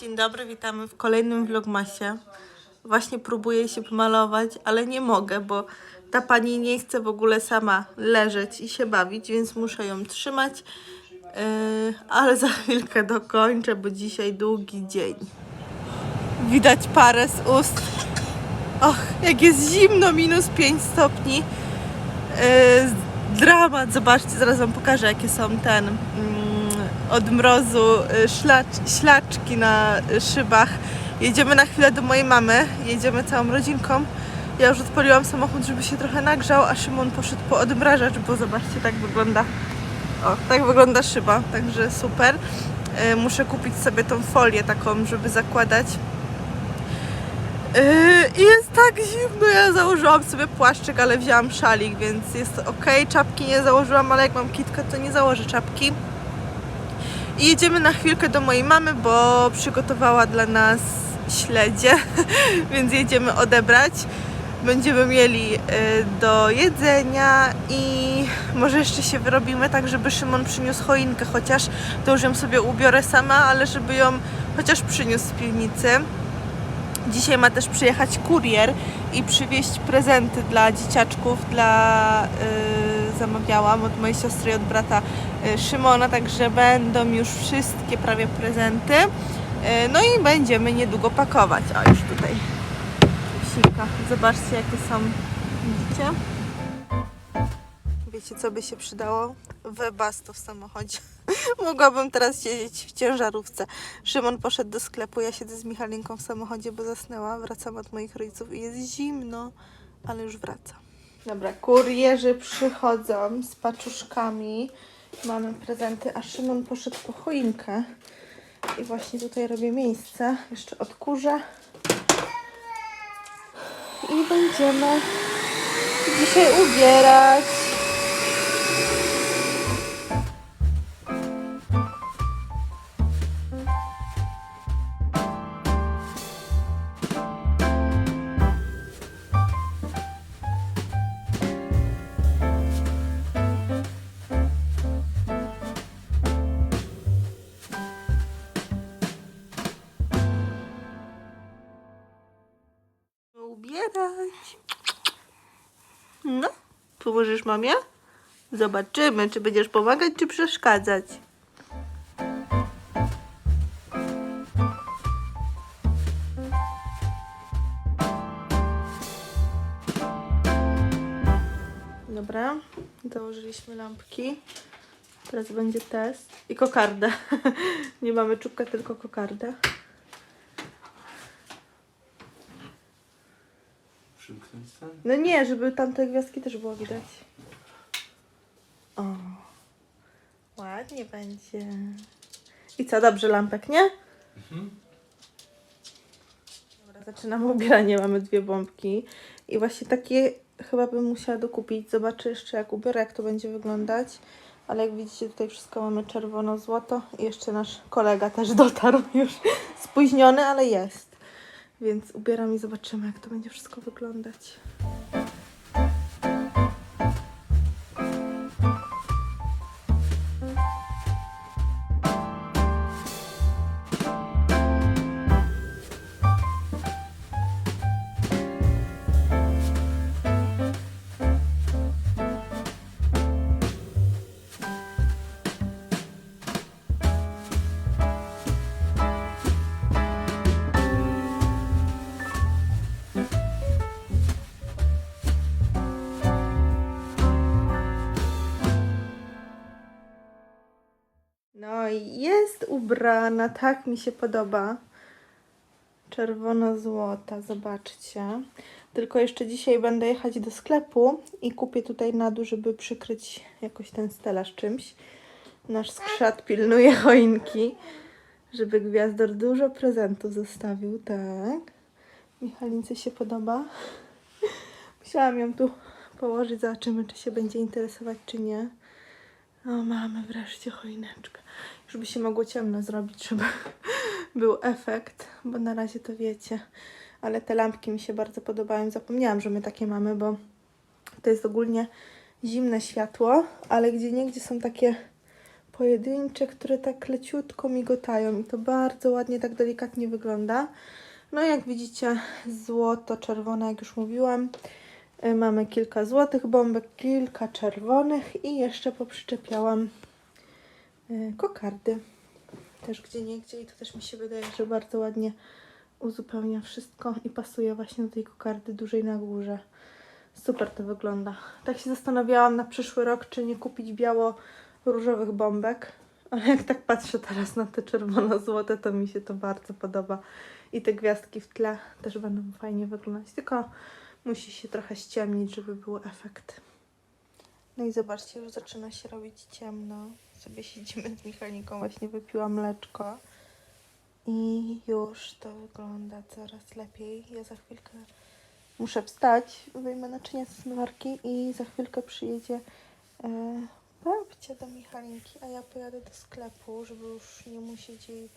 Dzień dobry, witamy w kolejnym vlogmasie. Właśnie próbuję się pomalować, ale nie mogę, bo ta pani nie chce w ogóle sama leżeć i się bawić, więc muszę ją trzymać. Yy, ale za chwilkę dokończę, bo dzisiaj długi dzień. Widać parę z ust. Och, jak jest zimno, minus 5 stopni. Yy, dramat, zobaczcie, zaraz wam pokażę jakie są ten mm, od mrozu y, szlacz, ślaczki na y, szybach. Jedziemy na chwilę do mojej mamy, jedziemy całą rodzinką. Ja już odpaliłam samochód, żeby się trochę nagrzał, a Szymon poszedł po odmrażacz, bo zobaczcie, tak wygląda. O, tak wygląda szyba, także super. Y, Muszę kupić sobie tą folię taką, żeby zakładać. Yy, I jest tak zimno, ja założyłam sobie płaszczyk, ale wzięłam szalik, więc jest ok. Czapki nie założyłam, ale jak mam kitkę, to nie założę czapki. I jedziemy na chwilkę do mojej mamy, bo przygotowała dla nas śledzie, więc jedziemy odebrać. Będziemy mieli y, do jedzenia i może jeszcze się wyrobimy tak, żeby Szymon przyniósł choinkę, chociaż to już ją sobie ubiorę sama, ale żeby ją chociaż przyniósł z piwnicy. Dzisiaj ma też przyjechać kurier i przywieźć prezenty dla dzieciaczków, dla y, zamawiałam od mojej siostry i od brata y, Szymona, także będą już wszystkie prawie prezenty. Y, no i będziemy niedługo pakować. O, już tutaj psika. Zobaczcie jakie są. Widzicie? Wiecie co by się przydało? Webasto w samochodzie. Mogłabym teraz siedzieć w ciężarówce. Szymon poszedł do sklepu, ja siedzę z Michalinką w samochodzie, bo zasnęła. Wracam od moich rodziców i jest zimno, ale już wracam. Dobra, kurierzy przychodzą z paczuszkami. Mamy prezenty, a Szymon poszedł po choinkę. I właśnie tutaj robię miejsce. Jeszcze odkurzę. I będziemy dzisiaj ubierać. Pomożesz mamie? Zobaczymy, czy będziesz pomagać, czy przeszkadzać. Dobra, założyliśmy lampki. Teraz będzie test. I kokardę. Nie mamy czubka, tylko kokardę. Przymknąć ten? No nie, żeby tamte gwiazdki też było widać. O. Ładnie będzie. I co, dobrze lampek, nie? Dobra, zaczynamy ubieranie. Mamy dwie bombki. I właśnie takie chyba bym musiała dokupić. Zobaczę jeszcze jak ubiorę, jak to będzie wyglądać. Ale jak widzicie, tutaj wszystko mamy czerwono-złoto. I jeszcze nasz kolega też dotarł już spóźniony, ale jest. Więc ubieram i zobaczymy, jak to będzie wszystko wyglądać. Ubrana, tak mi się podoba. Czerwono-złota, zobaczcie. Tylko jeszcze dzisiaj będę jechać do sklepu i kupię tutaj na dół, żeby przykryć jakoś ten stelaż czymś. Nasz skrzat pilnuje choinki, żeby Gwiazdor dużo prezentów zostawił, tak. Michalince się podoba. Musiałam ją tu położyć, zobaczymy, czy się będzie interesować, czy nie. O, mamy wreszcie choineczkę. Już by się mogło ciemno zrobić, żeby był efekt, bo na razie to wiecie. Ale te lampki mi się bardzo podobają. Zapomniałam, że my takie mamy, bo to jest ogólnie zimne światło, ale gdzie niegdzie są takie pojedyncze, które tak leciutko migotają i to bardzo ładnie, tak delikatnie wygląda. No jak widzicie, złoto czerwone, jak już mówiłam. Y, Mamy kilka złotych bombek, kilka czerwonych i jeszcze poprzyczepiałam y, kokardy. Też gdzie nie gdzie i to też mi się wydaje, że bardzo ładnie uzupełnia wszystko i pasuje właśnie do tej kokardy dużej na górze. Super to wygląda. Tak się zastanawiałam na przyszły rok, czy nie kupić biało-różowych bombek. Ale jak tak patrzę teraz na te czerwono-złote, to mi się to bardzo podoba. I te gwiazdki w tle też będą fajnie wyglądać. Tylko musi się trochę ściemnić, żeby był efekt. No i zobaczcie, już zaczyna się robić ciemno. Sobie siedzimy z Michaliką, właśnie wypiłam mleczko. I już to wygląda coraz lepiej. Ja za chwilkę muszę wstać, wyjmę naczynia z zmywarki i za chwilkę przyjedzie e, babcia do Michalinki, a ja pojadę do sklepu, żeby już nie musieć jej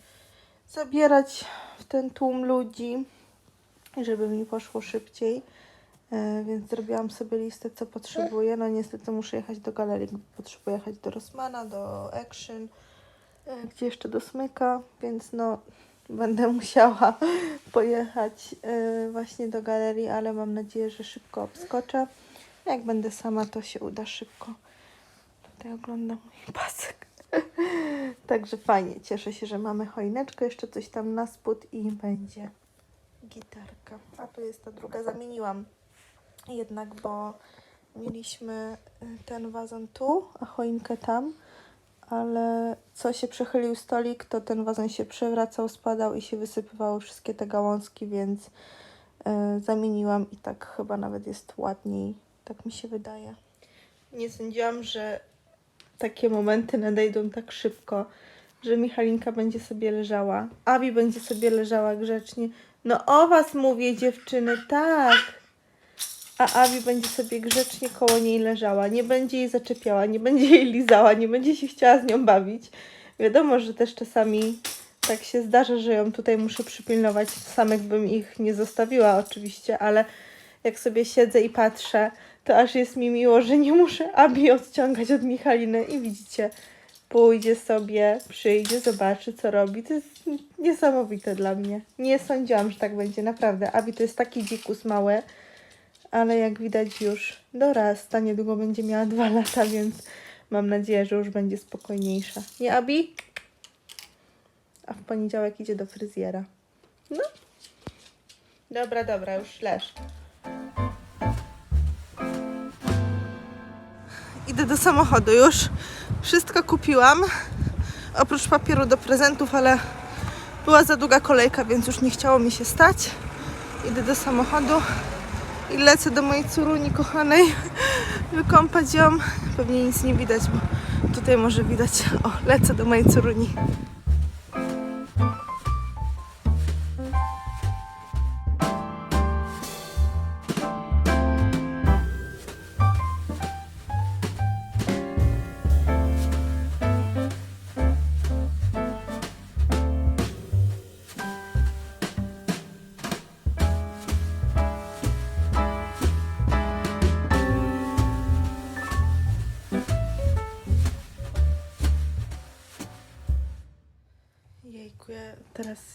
zabierać w ten tłum ludzi, żeby mi poszło szybciej. E, więc zrobiłam sobie listę, co potrzebuję. No niestety muszę jechać do galerii, potrzebuję jechać do Rossmana, do Action, e, gdzie jeszcze do Smyka, więc no będę musiała pojechać e, właśnie do galerii, ale mam nadzieję, że szybko obskoczę. Jak będę sama, to się uda szybko. Tutaj oglądam mój pasek. Także fajnie, cieszę się, że mamy choineczkę, jeszcze coś tam na spód i będzie gitarka. A tu jest ta druga, zamieniłam jednak, bo mieliśmy y, ten wazon tu, a choinkę tam, ale co się przechylił stolik, to ten wazon się przewracał, spadał i się wysypywały wszystkie te gałązki, więc y, zamieniłam i tak chyba nawet jest ładniej, tak mi się wydaje. Nie sądziłam, że takie momenty nadejdą tak szybko, że Michalinka będzie sobie leżała, Abi będzie sobie leżała grzecznie. No o was mówię dziewczyny, tak. A Abi będzie sobie grzecznie koło niej leżała, nie będzie jej zaczepiała, nie będzie jej lizała, nie będzie się chciała z nią bawić. Wiadomo, że też czasami tak się zdarza, że ją tutaj muszę przypilnować. Samych bym ich nie zostawiła oczywiście, ale jak sobie siedzę i patrzę, to aż jest mi miło, że nie muszę Abi odciągać od Michaliny i widzicie, pójdzie sobie, przyjdzie, zobaczy co robi. To jest niesamowite dla mnie. Nie sądziłam, że tak będzie, naprawdę. Abi to jest taki dzikus mały, ale jak widać już dorasta, niedługo będzie miała dwa lata, więc mam nadzieję, że już będzie spokojniejsza. Nie, Abi? A w poniedziałek idzie do fryzjera. No. Dobra, dobra, już leż. Idę do samochodu już. Wszystko kupiłam. Oprócz papieru do prezentów, ale była za długa kolejka, więc już nie chciało mi się stać. Idę do samochodu i lecę do mojej córuni kochanej wykąpać ją. Pewnie nic nie widać, bo tutaj może widać. O, lecę do mojej córuni.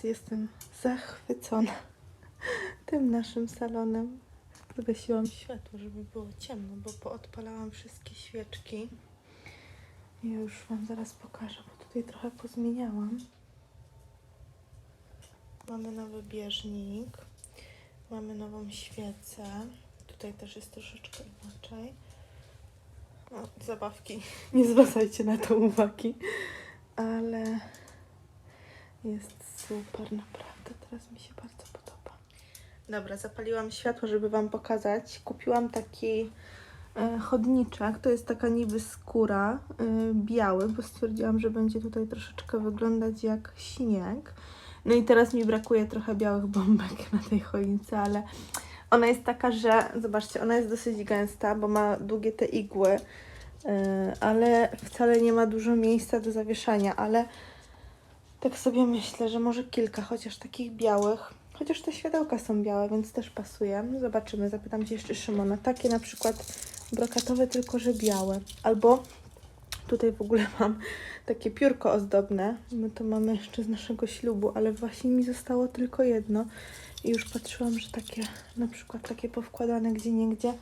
Jestem zachwycona tym naszym salonem. Zgasiłam światło, żeby było ciemno, bo poodpalałam wszystkie świeczki. I już Wam zaraz pokażę, bo tutaj trochę pozmieniałam. Mamy nowy bieżnik, mamy nową świecę. Tutaj też jest troszeczkę inaczej. No, zabawki. Nie zwracajcie na to uwagi. Ale jest super, naprawdę. Teraz mi się bardzo podoba. Dobra, zapaliłam światło, żeby Wam pokazać. Kupiłam taki e, chodniczek. To jest taka niby skóra, e, biały, bo stwierdziłam, że będzie tutaj troszeczkę wyglądać jak śnieg. No i teraz mi brakuje trochę białych bombek na tej choince, ale ona jest taka, że zobaczcie, ona jest dosyć gęsta, bo ma długie te igły, e, ale wcale nie ma dużo miejsca do zawieszania, ale tak sobie myślę, że może kilka, chociaż takich białych. Chociaż te światełka są białe, więc też pasuje. Zobaczymy, zapytam Cię jeszcze Szymona. Takie na przykład brokatowe, tylko że białe. Albo Tutaj w ogóle mam takie piórko ozdobne. My to mamy jeszcze z naszego ślubu, ale właśnie mi zostało tylko jedno. I już patrzyłam, że takie, na przykład takie powkładane gdzie niegdzie,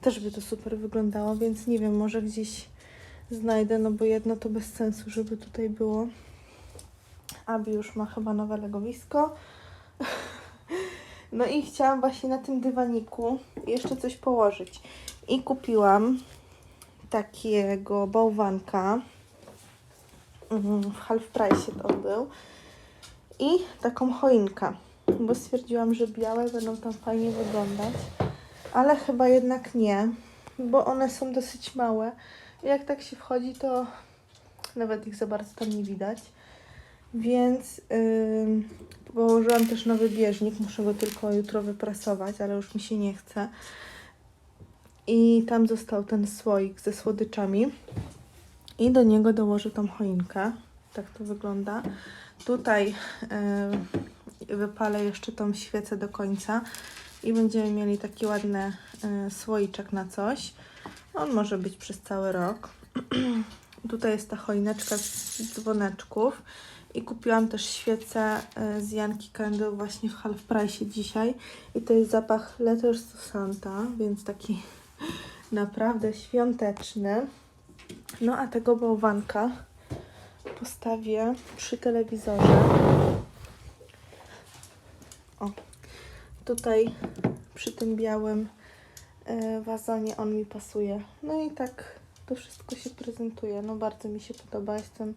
też by to super wyglądało, więc nie wiem, może gdzieś znajdę, no bo jedno to bez sensu, żeby tutaj było. Abi już ma chyba nowe legowisko. No i chciałam właśnie na tym dywaniku jeszcze coś położyć. I kupiłam takiego bałwanka. Mhm, W half price to był. I taką choinkę, bo stwierdziłam, że białe będą tam fajnie wyglądać. Ale chyba jednak nie, bo one są dosyć małe. Jak tak się wchodzi, to nawet ich za bardzo tam nie widać. Więc ym, położyłam też nowy bieżnik. Muszę go tylko jutro wyprasować, ale już mi się nie chce. I tam został ten słoik ze słodyczami. I do niego dołożę tą choinkę. Tak to wygląda. Tutaj y, wypalę jeszcze tą świecę do końca. I będziemy mieli taki ładny y, słoiczek na coś. On może być przez cały rok. Tutaj jest ta choineczka z dzwoneczków. I kupiłam też świecę y, z Janki Candle właśnie w half price dzisiaj. I to jest zapach Letters to Santa, więc taki naprawdę świąteczny. No a tego bałwanka postawię przy telewizorze. O, tutaj przy tym białym y, wazonie on mi pasuje. No i tak to wszystko się prezentuje. No bardzo mi się podoba. Jestem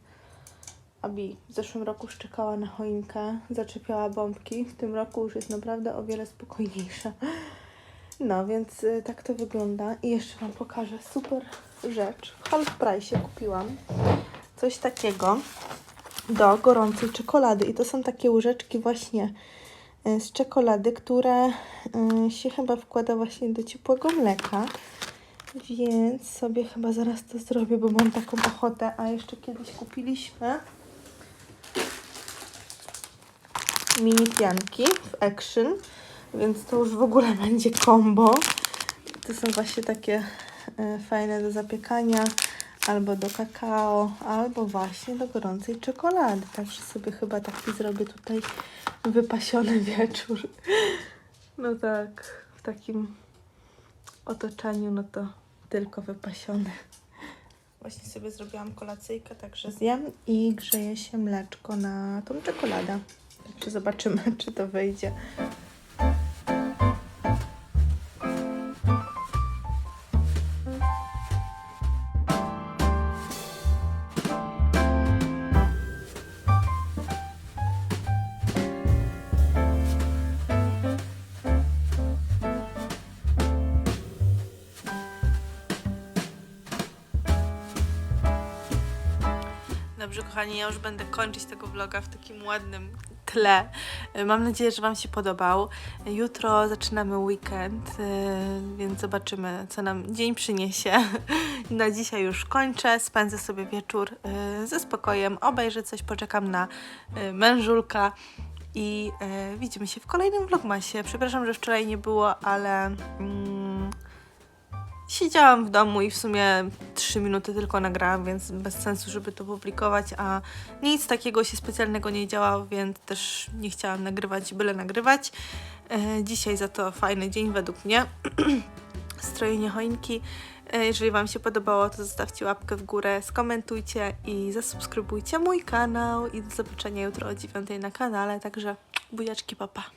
Abi w zeszłym roku szczekała na choinkę, zaczepiała bombki. W tym roku już jest naprawdę o wiele spokojniejsza. No, więc y, tak to wygląda. I jeszcze Wam pokażę super rzecz. W half price kupiłam coś takiego do gorącej czekolady. I to są takie łyżeczki właśnie y, z czekolady, które y, się chyba wkłada właśnie do ciepłego mleka. Więc sobie chyba zaraz to zrobię, bo mam taką ochotę. A jeszcze kiedyś kupiliśmy mini pianki w Action, więc to już w ogóle będzie combo. To są właśnie takie e, fajne do zapiekania, albo do kakao, albo właśnie do gorącej czekolady. Także sobie chyba taki zrobię tutaj wypasiony wieczór. No tak, w takim otoczeniu, no to tylko wypasiony. Właśnie sobie zrobiłam kolacyjkę, także zjem i grzeje się mleczko na tą czekoladę. Także zobaczymy, czy to wyjdzie. Dobrze, kochani, ja już będę kończyć tego vloga w takim ładnym tle. E, Mam nadzieję, że Wam się podobał. Jutro zaczynamy weekend, e, więc zobaczymy, co nam dzień przyniesie. Na dzisiaj już kończę, spędzę sobie wieczór e, ze spokojem, obejrzę coś, poczekam na mężulka i widzimy się w kolejnym vlogmasie. Przepraszam, że wczoraj nie było, ale... Mm, Siedziałam w domu i w sumie 3 minuty tylko nagrałam, więc bez sensu, żeby to publikować, a nic takiego się specjalnego nie działo, więc też nie chciałam nagrywać, byle nagrywać. E, dzisiaj za to fajny dzień według mnie. Strojenie choinki. E, jeżeli Wam się podobało, to zostawcie łapkę w górę, skomentujcie i zasubskrybujcie mój kanał. I do zobaczenia jutro o 9 na kanale, także buziaczki, papa.